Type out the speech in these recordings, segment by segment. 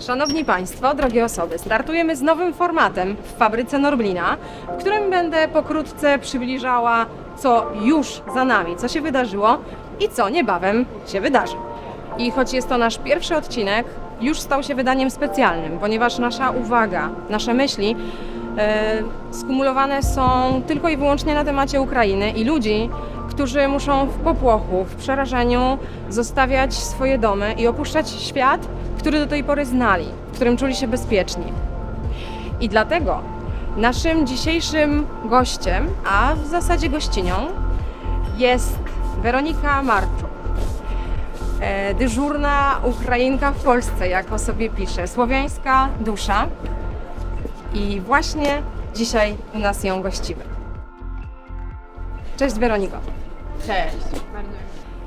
Szanowni Państwo, drogie osoby, startujemy z nowym formatem w fabryce Norblina, w którym będę pokrótce przybliżała, co już za nami, co się wydarzyło i co niebawem się wydarzy. I choć jest to nasz pierwszy odcinek, już stał się wydaniem specjalnym, ponieważ nasza uwaga, nasze myśli e, skumulowane są tylko i wyłącznie na temacie Ukrainy i ludzi, którzy muszą w popłochu, w przerażeniu zostawiać swoje domy i opuszczać świat, który do tej pory znali, w którym czuli się bezpieczni. I dlatego naszym dzisiejszym gościem, a w zasadzie gościnią, jest Weronika Marczuk. E, dyżurna Ukrainka w Polsce, jak o sobie pisze, słowiańska dusza. I właśnie dzisiaj u nas ją gościmy. Cześć Weroniko. Cześć.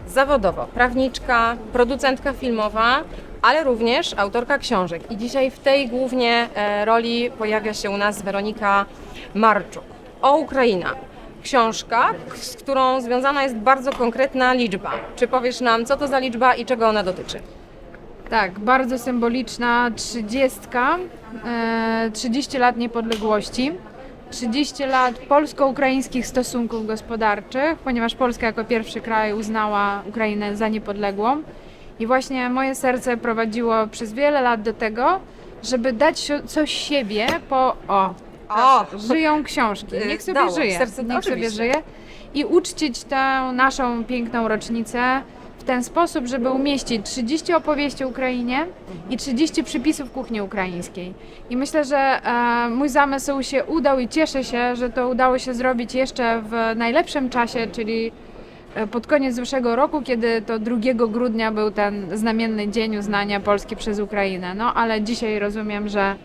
Zawodowo prawniczka, producentka filmowa, ale również autorka książek. I dzisiaj w tej głównie e, roli pojawia się u nas Weronika Marczuk. O Ukraina. Książka, z którą związana jest bardzo konkretna liczba. Czy powiesz nam, co to za liczba i czego ona dotyczy? Tak, bardzo symboliczna trzydziestka, e, 30 lat niepodległości, 30 lat polsko-ukraińskich stosunków gospodarczych, ponieważ Polska jako pierwszy kraj uznała Ukrainę za niepodległą. I właśnie moje serce prowadziło przez wiele lat do tego, żeby dać coś siebie po... O, O! żyją książki. Y, Niech sobie dało, żyje. serce- Niech sobie oczywiście. żyje. I uczcić tę naszą piękną rocznicę w ten sposób, żeby umieścić 30 opowieści o Ukrainie i 30 przypisów kuchni ukraińskiej. I myślę, że e, mój zamysł się udał i cieszę się, że to udało się zrobić jeszcze w najlepszym czasie, czyli e, pod koniec zeszłego roku, kiedy to 2 grudnia był ten znamienny dzień uznania Polski przez Ukrainę. No ale dzisiaj rozumiem, że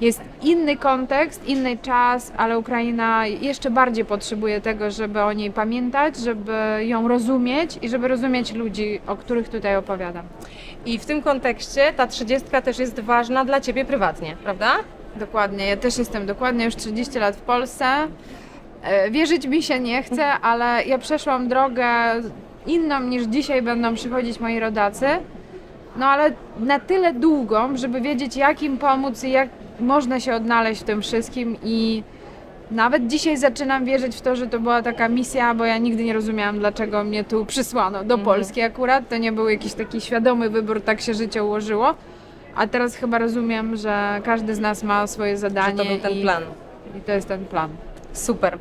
jest inny kontekst, inny czas, ale Ukraina jeszcze bardziej potrzebuje tego, żeby o niej pamiętać, żeby ją rozumieć i żeby rozumieć ludzi, o których tutaj opowiadam. I w tym kontekście ta trzydziestka też jest ważna dla Ciebie prywatnie, prawda? Dokładnie, ja też jestem dokładnie już 30 lat w Polsce. E, Wierzyć mi się nie chce, ale ja przeszłam drogę inną niż dzisiaj będą przychodzić moi rodacy. No ale na tyle długą, żeby wiedzieć jak im pomóc i jak można się odnaleźć w tym wszystkim i nawet dzisiaj zaczynam wierzyć w to, że to była taka misja, bo ja nigdy nie rozumiałam, dlaczego mnie tu przysłano do Polski akurat. To nie był jakiś taki świadomy wybór, tak się życie ułożyło. A teraz chyba rozumiem, że każdy z nas ma swoje Że zadanie to był ten i, plan. i to jest ten plan. Super.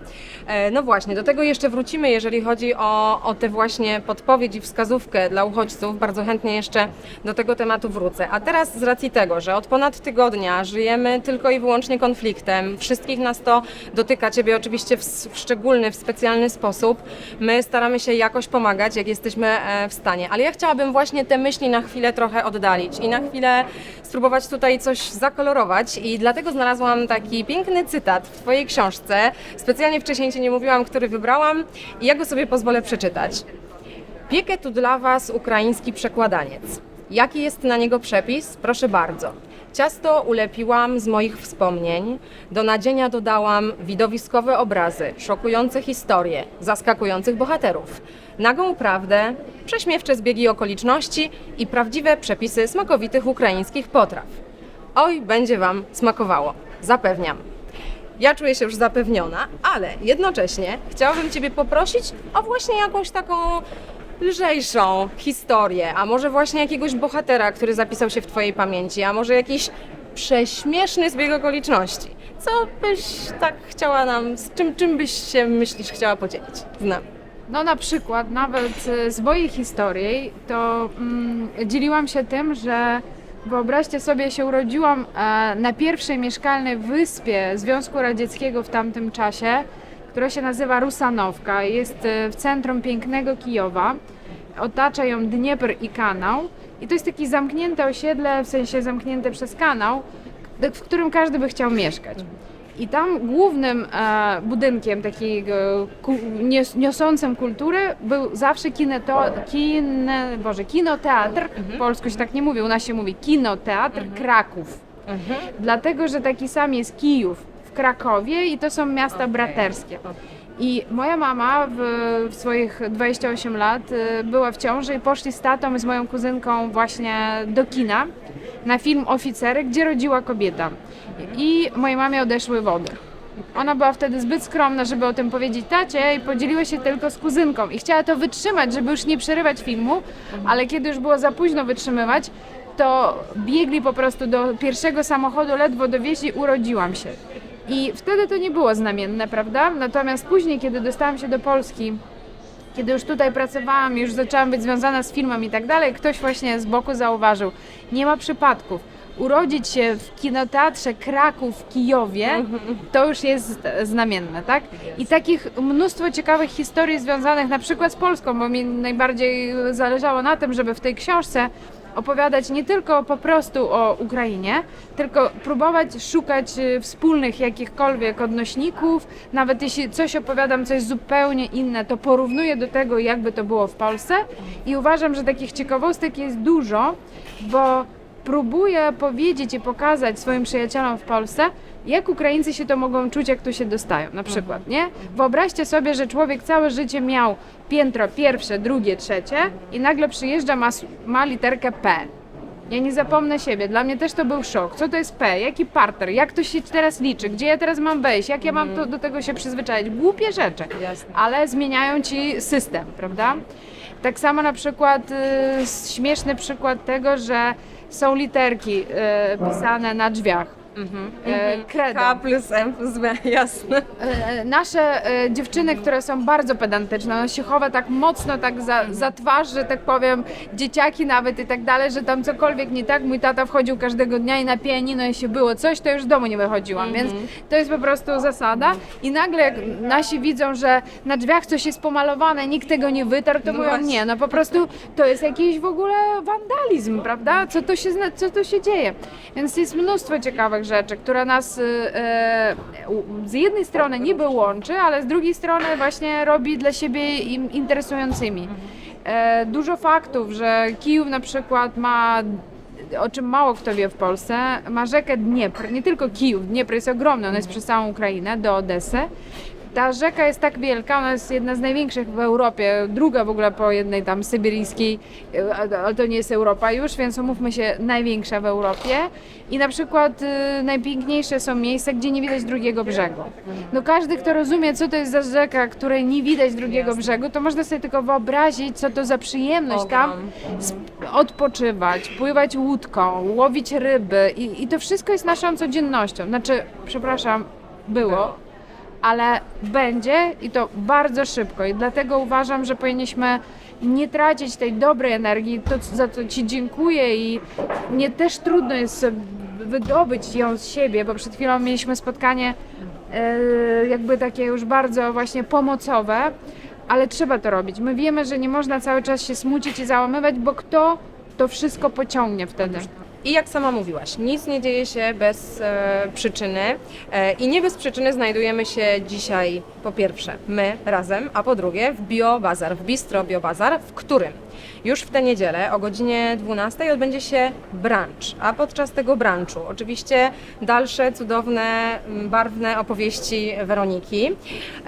E, No właśnie, do tego jeszcze wrócimy, jeżeli chodzi o, o tę właśnie podpowiedź i wskazówkę dla uchodźców. Bardzo chętnie jeszcze do tego tematu wrócę. A teraz z racji tego, że od ponad tygodnia żyjemy tylko i wyłącznie konfliktem, wszystkich nas to dotyka, Ciebie oczywiście w, w szczególny, w specjalny sposób. My staramy się jakoś pomagać, jak jesteśmy e, w stanie. Ale ja chciałabym właśnie te myśli na chwilę trochę oddalić i na chwilę spróbować tutaj coś zakolorować i dlatego znalazłam taki piękny cytat w Twojej książce. Specjalnie wcześniej Ci nie mówiłam, który wybrałam i ja go sobie pozwolę przeczytać. Piekę tu dla Was ukraiński przekładaniec. Jaki jest na niego przepis? Proszę bardzo. Ciasto ulepiłam z moich wspomnień, do nadzienia dodałam widowiskowe obrazy, szokujące historie, zaskakujących bohaterów, nagą prawdę, prześmiewcze zbiegi okoliczności i prawdziwe przepisy smakowitych ukraińskich potraw. Oj, będzie Wam smakowało, zapewniam. Ja czuję się już zapewniona, ale jednocześnie chciałabym Ciebie poprosić o właśnie jakąś taką lżejszą historię, a może właśnie jakiegoś bohatera, który zapisał się w Twojej pamięci, a może jakiś prześmieszny zbieg okoliczności. Co byś tak chciała nam, z czym, czym byś się myślisz chciała podzielić z nami? No na przykład nawet e, z mojej historii to mm, dzieliłam się tym, że wyobraźcie sobie, się urodziłam e, na pierwszej mieszkalnej wyspie Związku Radzieckiego w tamtym czasie, która się nazywa Rusanowka. Jest e, w centrum pięknego Kijowa. Otacza ją Dniepr i kanał. I to jest takie zamknięte osiedle, w sensie zamknięte przez kanał, w którym każdy by chciał mieszkać. I tam głównym e, budynkiem takiego ku, nios, niosącym kulturę był zawsze kineto, kine, Boże, kinoteatr, w polsku się tak nie mówi, u nas się mówi kinoteatr Kraków. Dlatego, że taki sam jest Kijów w Krakowie i to są miasta braterskie. I moja mama w, w swoich 28 lat y, była w ciąży i poszli z tatą i z moją kuzynką właśnie do kina na film Oficery, gdzie rodziła kobieta. I mojej mamie odeszły wody. Ona była wtedy zbyt skromna, żeby o tym powiedzieć tacie i podzieliła się tylko z kuzynką. I chciała to wytrzymać, żeby już nie przerywać filmu, ale kiedy już było za późno wytrzymywać, to biegli po prostu do pierwszego samochodu, ledwo dowieźli, urodziłam się. I wtedy to nie było znamienne, prawda? Natomiast później, kiedy dostałam się do Polski, kiedy już tutaj pracowałam, już zaczęłam być związana z filmem i tak dalej, ktoś właśnie z boku zauważył, nie ma przypadków. Urodzić się w kinoteatrze Kraków w Kijowie, to już jest znamienne, tak? I takich mnóstwo ciekawych historii związanych na przykład z Polską, bo mi najbardziej zależało na tym, żeby w tej książce opowiadać nie tylko po prostu o Ukrainie, tylko próbować szukać y, wspólnych jakichkolwiek odnośników. Nawet jeśli coś opowiadam, coś zupełnie inne, to porównuję do tego, jakby to było w Polsce. I uważam, że takich ciekawostek jest dużo, bo próbuję powiedzieć i pokazać swoim przyjaciołom w Polsce, jak Ukraińcy się to mogą czuć, jak tu się dostają, na przykład, nie? Wyobraźcie sobie, że człowiek całe życie miał piętro pierwsze, drugie, trzecie i nagle przyjeżdża, ma, ma literkę P. Ja nie zapomnę siebie, dla mnie też to był szok. Co to jest P? Jaki parter? Jak to się teraz liczy? Gdzie ja teraz mam wejść? Jak ja mam to, do tego się przyzwyczaić? Głupie rzeczy, Jasne. ale zmieniają ci system, prawda? Tak samo na przykład y, śmieszny przykład tego, że są literki y, pisane na drzwiach. E, credo. K plus M plus B, jasne. E, Nasze e, dziewczyny, które są bardzo pedantyczne, one się chowa tak mocno tak za, za twarz, że tak powiem, dzieciaki nawet i tak dalej, że tam cokolwiek nie tak. Mój tata wchodził każdego dnia i na pianino, jeśli było coś, to już z domu nie wychodziłam, więc to jest po prostu zasada. I nagle jak nasi widzą, że na drzwiach coś jest pomalowane, nikt tego nie wytarł, to No mówią, właśnie. nie, no po prostu to jest jakiś w ogóle wandalizm, prawda? Co to się, zna- co to się dzieje? Więc jest mnóstwo ciekawych rzeczy, które nas y, y, z jednej strony niby łączy, ale z drugiej strony właśnie robi dla siebie im interesującymi. E, Dużo faktów, że Kijów na przykład ma o czym mało kto wie w Polsce, ma rzekę Dniepr, nie tylko Kijów, Dniepr jest ogromny, on jest przez całą Ukrainę, do Odesy. Ta rzeka jest tak wielka, ona jest jedna z największych w Europie, druga w ogóle po jednej tam syberyjskiej, e, ale to nie jest Europa już, więc umówmy się, największa w Europie. I na przykład y, najpiękniejsze są miejsca, gdzie nie widać drugiego brzegu. No każdy, kto rozumie, co to jest za rzeka, której nie widać drugiego brzegu, to można sobie tylko wyobrazić, co to za przyjemność tam sp- odpoczywać, pływać łódką, łowić ryby i, i to wszystko jest naszą codziennością. Znaczy, przepraszam, było, ale będzie i to bardzo szybko i dlatego uważam, że powinniśmy nie tracić tej dobrej energii, to za co Ci dziękuję i mnie też trudno jest wydobyć ją z siebie, bo przed chwilą mieliśmy spotkanie e, jakby takie już bardzo właśnie pomocowe, ale trzeba to robić. My wiemy, że nie można cały czas się smucić i załamywać, bo kto to wszystko pociągnie wtedy? I jak sama mówiłaś, nic nie dzieje się bez e, przyczyny e, i nie bez przyczyny znajdujemy się dzisiaj po pierwsze my razem, a po drugie w Biobazar, w Bistro Biobazar, w którym już w tę niedzielę o godzinie 12 odbędzie się brunch, a podczas tego brunchu oczywiście dalsze cudowne, barwne opowieści Weroniki,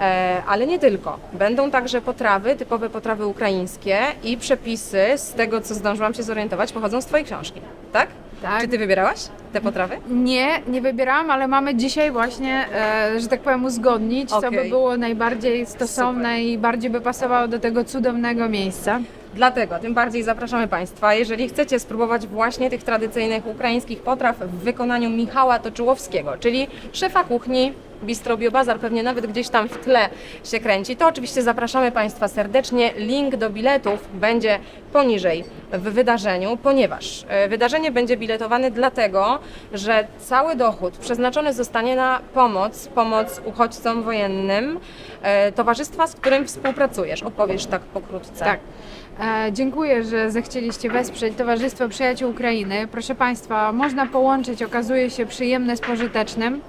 e, ale nie tylko. Będą także potrawy, typowe potrawy ukraińskie i przepisy z tego, co zdążyłam się zorientować, pochodzą z Twojej książki, tak? Tak. Czy Ty wybierałaś te potrawy? Nie, nie wybierałam, ale mamy dzisiaj właśnie, e, że tak powiem, uzgodnić, co by Okej. było najbardziej stosowne i bardziej by pasowało do tego cudownego miejsca. Dlatego tym bardziej zapraszamy Państwa, jeżeli chcecie spróbować właśnie tych tradycyjnych ukraińskich potraw w wykonaniu Michała Toczyłowskiego, czyli szefa kuchni Bistro Biobazar, pewnie nawet gdzieś tam w tle się kręci, to oczywiście zapraszamy Państwa serdecznie. Link do biletów będzie poniżej w wydarzeniu, ponieważ e, wydarzenie będzie biletowane dlatego, że cały dochód przeznaczony zostanie na pomoc, pomoc uchodźcom wojennym e, towarzystwa, z którym współpracujesz. Opowiesz tak pokrótce. Tak. E, dziękuję, że zechcieliście wesprzeć Towarzystwo Przyjaciół Ukrainy. Proszę Państwa, można połączyć, okazuje się, przyjemne z pożytecznym.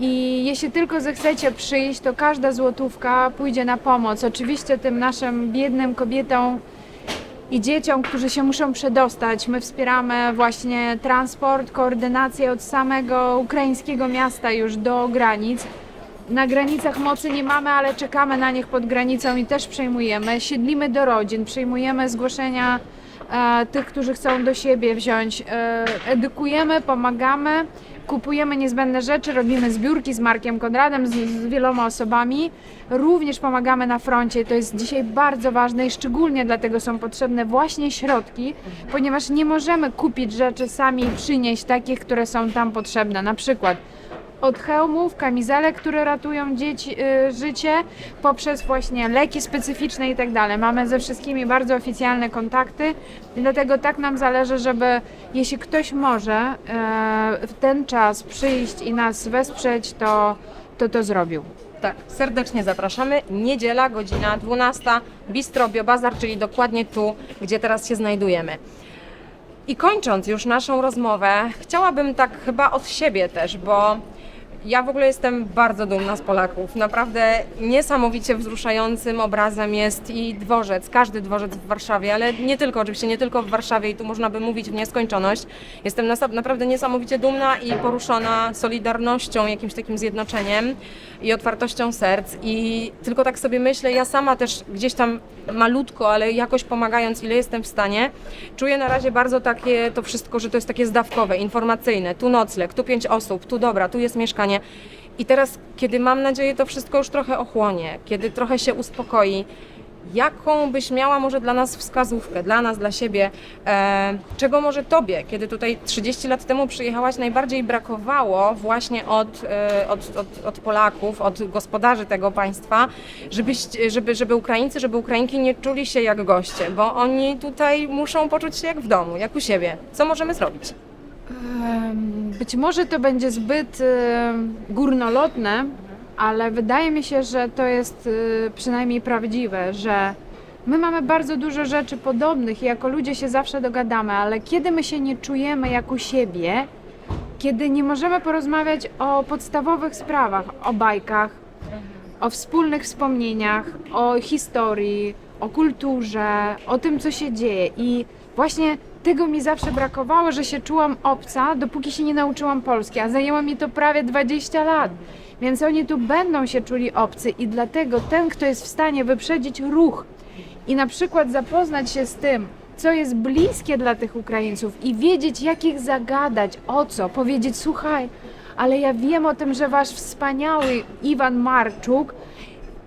I jeśli tylko zechcecie przyjść, to każda złotówka pójdzie na pomoc. Oczywiście tym naszym biednym kobietom i dzieciom, którzy się muszą przedostać. My wspieramy właśnie transport, koordynację od samego ukraińskiego miasta już do granic. Na granicach mocy nie mamy, ale czekamy na nich pod granicą i też przejmujemy. Siedlimy do rodzin, przyjmujemy zgłoszenia e, tych, którzy chcą do siebie wziąć. E, edukujemy, pomagamy, kupujemy niezbędne rzeczy, robimy zbiórki z Markiem Konradem, z, z wieloma osobami. Również pomagamy na froncie. To jest dzisiaj bardzo ważne i szczególnie dlatego są potrzebne właśnie środki, ponieważ nie możemy kupić rzeczy sami i przynieść takich, które są tam potrzebne. Na przykład od hełmów, kamizelek, które ratują dzieci y, życie, poprzez właśnie leki specyficzne i tak dalej. Mamy ze wszystkimi bardzo oficjalne kontakty dlatego tak nam zależy, żeby jeśli ktoś może e, w ten czas przyjść i nas wesprzeć, to to, to zrobił. Tak, serdecznie zapraszamy. Niedziela, godzina 12, Bistro Biobazar, czyli dokładnie tu, gdzie teraz się znajdujemy. I kończąc już naszą rozmowę, chciałabym tak chyba od siebie też, bo ja w ogóle jestem bardzo dumna z Polaków. Naprawdę niesamowicie wzruszającym obrazem jest i dworzec, każdy dworzec w Warszawie, ale nie tylko, oczywiście nie tylko w Warszawie i tu można by mówić w nieskończoność. Jestem naprawdę niesamowicie dumna i poruszona solidarnością, jakimś takim zjednoczeniem i otwartością serc. I tylko tak sobie myślę, ja sama też gdzieś tam malutko, ale jakoś pomagając, ile jestem w stanie, czuję na razie bardzo takie to wszystko, że to jest takie zdawkowe, informacyjne. Tu nocleg, tu pięć osób, tu dobra, tu jest mieszkanie. I teraz, kiedy mam nadzieję, to wszystko już trochę ochłonie, kiedy trochę się uspokoi, jaką byś miała może dla nas wskazówkę, dla nas, dla siebie, e, czego może Tobie, kiedy tutaj 30 lat temu przyjechałaś, najbardziej brakowało właśnie od, e, od, od, od Polaków, od gospodarzy tego państwa, żebyś, żeby, żeby Ukraińcy, żeby Ukrainki nie czuli się jak goście, bo oni tutaj muszą poczuć się jak w domu, jak u siebie. Co możemy zrobić? Być może to będzie zbyt górnolotne, ale wydaje mi się, że to jest y, przynajmniej prawdziwe, że my mamy bardzo dużo rzeczy podobnych i jako ludzie się zawsze dogadamy, ale kiedy my się nie czujemy jak u siebie, kiedy nie możemy porozmawiać o podstawowych sprawach, o bajkach, o wspólnych wspomnieniach, o historii, o kulturze, o tym, co się dzieje. I właśnie tego mi zawsze brakowało, że się czułam obca, dopóki się nie nauczyłam polski, a zajęło mi to prawie 20 lat. Więc oni tu będą się czuli obcy i dlatego ten, kto jest w stanie wyprzedzić ruch i na przykład zapoznać się z tym, co jest bliskie dla tych Ukraińców i wiedzieć, jak ich zagadać, o co, powiedzieć, słuchaj, ale ja wiem o tym, że wasz wspaniały Iwan Marczuk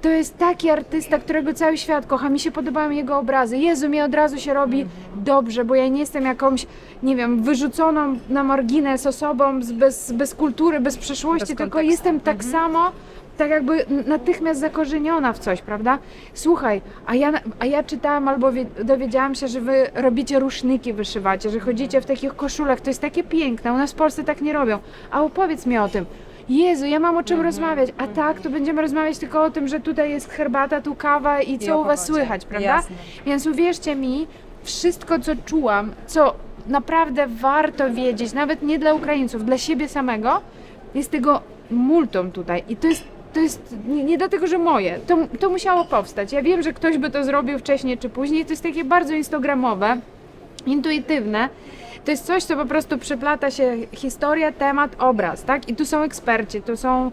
to jest taki artysta, którego cały świat kocha. Mi się podobają jego obrazy. Jezu, mi od razu się robi dobrze, bo ja nie jestem jakąś, nie wiem, wyrzuconą na margines osobą z, bez, bez kultury, bez przeszłości, Bez tylko jestem tak samo, tak jakby natychmiast zakorzeniona w coś, prawda? Słuchaj, a ja, a ja czytałam albo wie, dowiedziałam się, że wy robicie ruszniki, wyszywacie, że chodzicie w takich koszulach. To jest takie piękne, u nas w Polsce tak nie robią. A opowiedz mi o tym. Jezu, ja mam o czym rozmawiać, a tak, to będziemy rozmawiać tylko o tym, że tutaj jest herbata, tu kawa i co u was słychać, prawda? Jasne. Więc uwierzcie mi, wszystko co czułam, co naprawdę warto wiedzieć, nawet nie dla Ukraińców, dla siebie samego, jest tego multum tutaj. I to jest, to jest nie, nie dlatego, że moje. To, to musiało powstać. Ja wiem, że ktoś by to zrobił wcześniej czy później. To jest takie bardzo instagramowe, intuitywne. To jest coś, co po prostu przyplata się historia, temat, obraz, tak? I tu są eksperci, tu są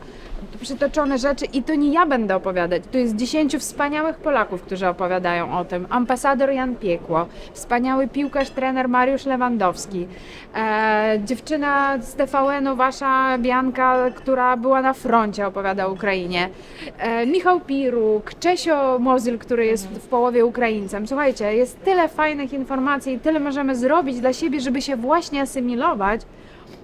przytoczone rzeczy i to nie ja będę opowiadać. Tu jest dziesięciu wspaniałych Polaków, którzy opowiadają o tym. Ambasador Jan Piekło, wspaniały piłkarz, trener Mariusz Lewandowski, e, dziewczyna z TVN-u, wasza Bianka, która była na froncie, opowiada o Ukrainie, e, Michał Piruk, Czesio Mozyl, który jest w połowie Ukraińcem. Słuchajcie, jest tyle fajnych informacji i tyle możemy zrobić dla siebie, żeby się właśnie asymilować,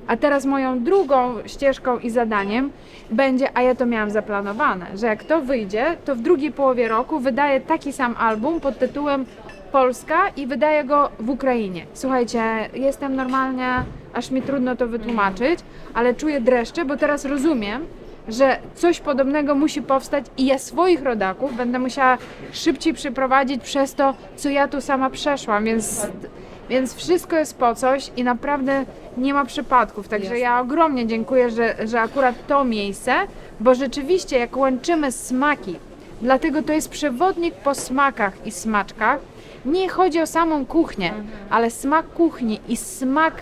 a teraz moją drugą ścieżką i zadaniem będzie, a ja to miałam zaplanowane, że jak to wyjdzie, to w drugiej połowie roku wydaję taki sam album pod tytułem Polska i wydaję go w Ukrainie. Słuchajcie, jestem normalnie, aż mi trudno to wytłumaczyć, ale czuję dreszcze, bo teraz rozumiem, że coś podobnego musi powstać i ja swoich rodaków będę musiała szybciej przyprowadzić przez to, co ja tu sama przeszłam, więc, więc wszystko jest po coś i naprawdę nie ma przypadków. Także Jasne. ja ogromnie dziękuję, że, że akurat to miejsce, bo rzeczywiście jak łączymy smaki, dlatego to jest przewodnik po smakach i smaczkach, nie chodzi o samą kuchnię, ale smak kuchni i smak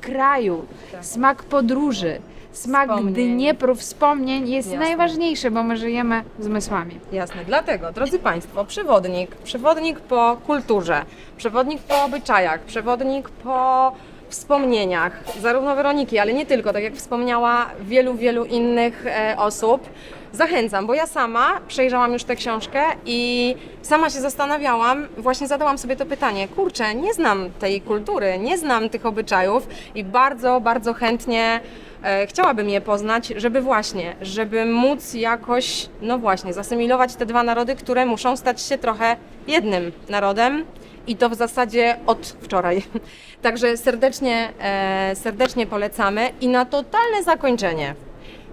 kraju, smak podróży, Smak Wspomnień. Dniepru, wspomnień jest Jasne. najważniejszy, bo my żyjemy zmysłami. Jasne. Dlatego, drodzy Państwo, przewodnik, przewodnik po kulturze, przewodnik po obyczajach, przewodnik po wspomnieniach, zarówno Weroniki, ale nie tylko, tak jak wspomniała wielu, wielu innych e, osób. Zachęcam, bo ja sama przejrzałam już tę książkę i sama się zastanawiałam, właśnie zadałam sobie to pytanie, kurczę, nie znam tej kultury, nie znam tych obyczajów i bardzo, bardzo chętnie e, chciałabym je poznać, żeby właśnie, żeby móc jakoś, no właśnie, zasymilować te dwa narody, które muszą stać się trochę jednym narodem i to w zasadzie od wczoraj. Także serdecznie, e, serdecznie polecamy i na totalne zakończenie.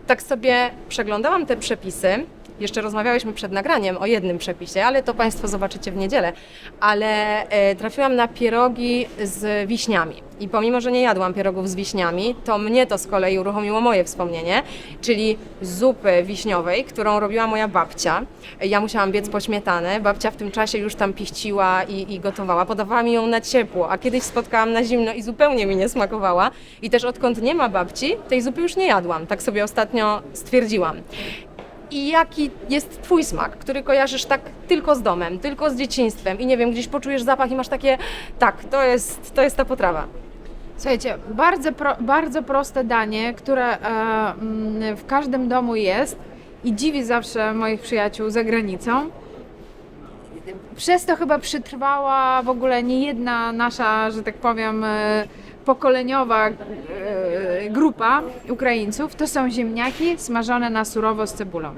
Tak sobie przeglądałam te przepisy. Jeszcze rozmawiałyśmy przed nagraniem o jednym przepisie, ale to Państwo zobaczycie w niedzielę. Ale e, trafiłam na pierogi z wiśniami. I pomimo, że nie jadłam pierogów z wiśniami, to mnie to z kolei uruchomiło moje wspomnienie, czyli zupy wiśniowej, którą robiła moja babcia. Ja musiałam biec po śmietanę, babcia w tym czasie już tam pichciła i, i gotowała. Podawała mi ją na ciepło, a kiedyś spotkałam na zimno i zupełnie mi nie smakowała. I też odkąd nie ma babci, tej zupy już nie jadłam. Tak sobie ostatnio stwierdziłam. I jaki jest Twój smak, który kojarzysz tak tylko z domem, tylko z dzieciństwem i nie wiem, gdzieś poczujesz zapach i masz takie, tak, to jest, to jest ta potrawa. Słuchajcie, bardzo, pro, bardzo proste danie, które e, mm, w każdym domu jest i dziwi zawsze moich przyjaciół za granicą. Przez to chyba przetrwała w ogóle nie jedna nasza, że tak powiem, e, pokoleniowa e, grupa Ukraińców. To są ziemniaki smażone na surowo z cebulą.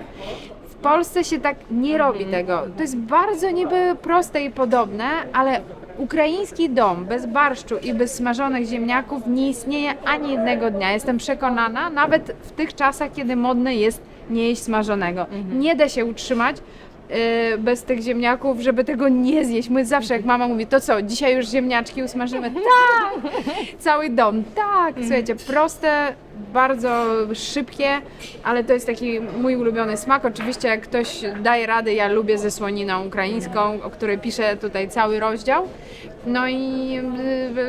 W Polsce się tak nie robi tego. To jest bardzo niby proste i podobne, ale ukraiński dom bez barszczu i bez smażonych ziemniaków nie istnieje ani jednego dnia. Jestem przekonana, nawet w tych czasach, kiedy modne jest nie jeść smażonego. Nie da się utrzymać bez tych ziemniaków, żeby tego nie zjeść. My zawsze, jak mama mówi, to co, dzisiaj już ziemniaczki usmażymy? Tak! Cały dom, tak! Słuchajcie, proste, bardzo szybkie, ale to jest taki mój ulubiony smak. Oczywiście, jak ktoś daje radę, ja lubię ze słoniną ukraińską, o której piszę tutaj cały rozdział. No i y,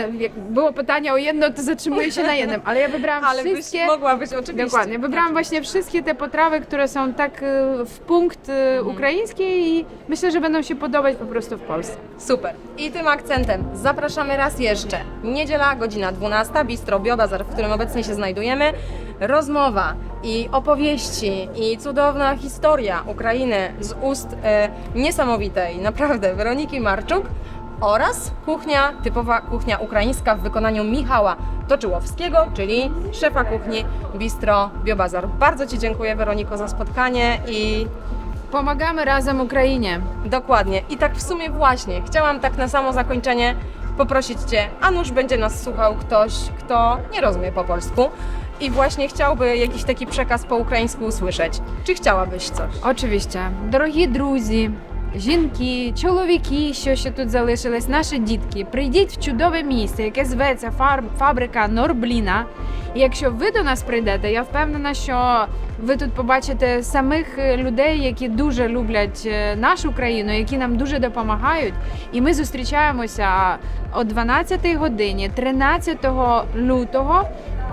y, jak było pytanie o jedno, to zatrzymuję się na jednym, ale ja wybrałam Ale wszystkie. byś mogła być oczywiście. Dokładnie. Wybrałam właśnie wszystkie te potrawy, które są tak y, w punkt y, ukraińskie i myślę, że będą się podobać po prostu w Polsce. Super. I tym akcentem zapraszamy raz jeszcze. Niedziela, godzina 12, Bistro Biobazar, w którym obecnie się znajdujemy. Rozmowa i opowieści i cudowna historia Ukrainy z ust e, niesamowitej, naprawdę, Weroniki Marczuk oraz kuchnia, typowa kuchnia ukraińska w wykonaniu Michała Toczyłowskiego, czyli szefa kuchni Bistro Biobazar. Bardzo Ci dziękuję Weroniko za spotkanie i Pomagamy razem Ukrainie. Dokładnie. I tak w sumie właśnie chciałam tak na samo zakończenie poprosić Cię, a nuż będzie nas słuchał ktoś, kto nie rozumie po polsku i właśnie chciałby jakiś taki przekaz po ukraińsku usłyszeć. Czy chciałabyś coś? Oczywiście, дорогі друзі, жінки, чоловіки, що ще тут залишились, наші дітки, прийдіть в чудове місце, яке зветься фабрика Норбліна. І якщо ви до нас прийдете, я впевнена, що ви тут побачите самих людей, які дуже люблять е, нашу країну, які нам дуже допомагають. І ми зустрічаємося о 12 годині, 13 лютого.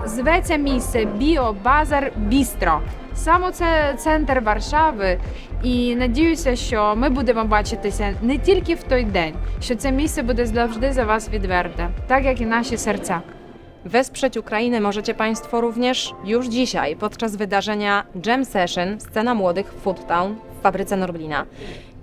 Зветься місце Біобазар Бістро. Саме це центр Варшави, і надіюся, що ми будемо бачитися не тільки в той день, що це місце буде завжди за вас відверте, так як і наші серця. Wesprzeć Ukrainę możecie Państwo również już dzisiaj podczas wydarzenia Jam Session Scena Młodych w Food Town w fabryce Norblina.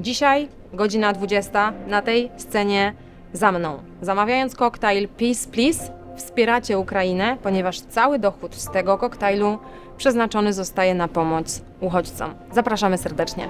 Dzisiaj godzina 20 na tej scenie za mną. Zamawiając koktajl Peace Please wspieracie Ukrainę, ponieważ cały dochód z tego koktajlu przeznaczony zostaje na pomoc uchodźcom. Zapraszamy serdecznie.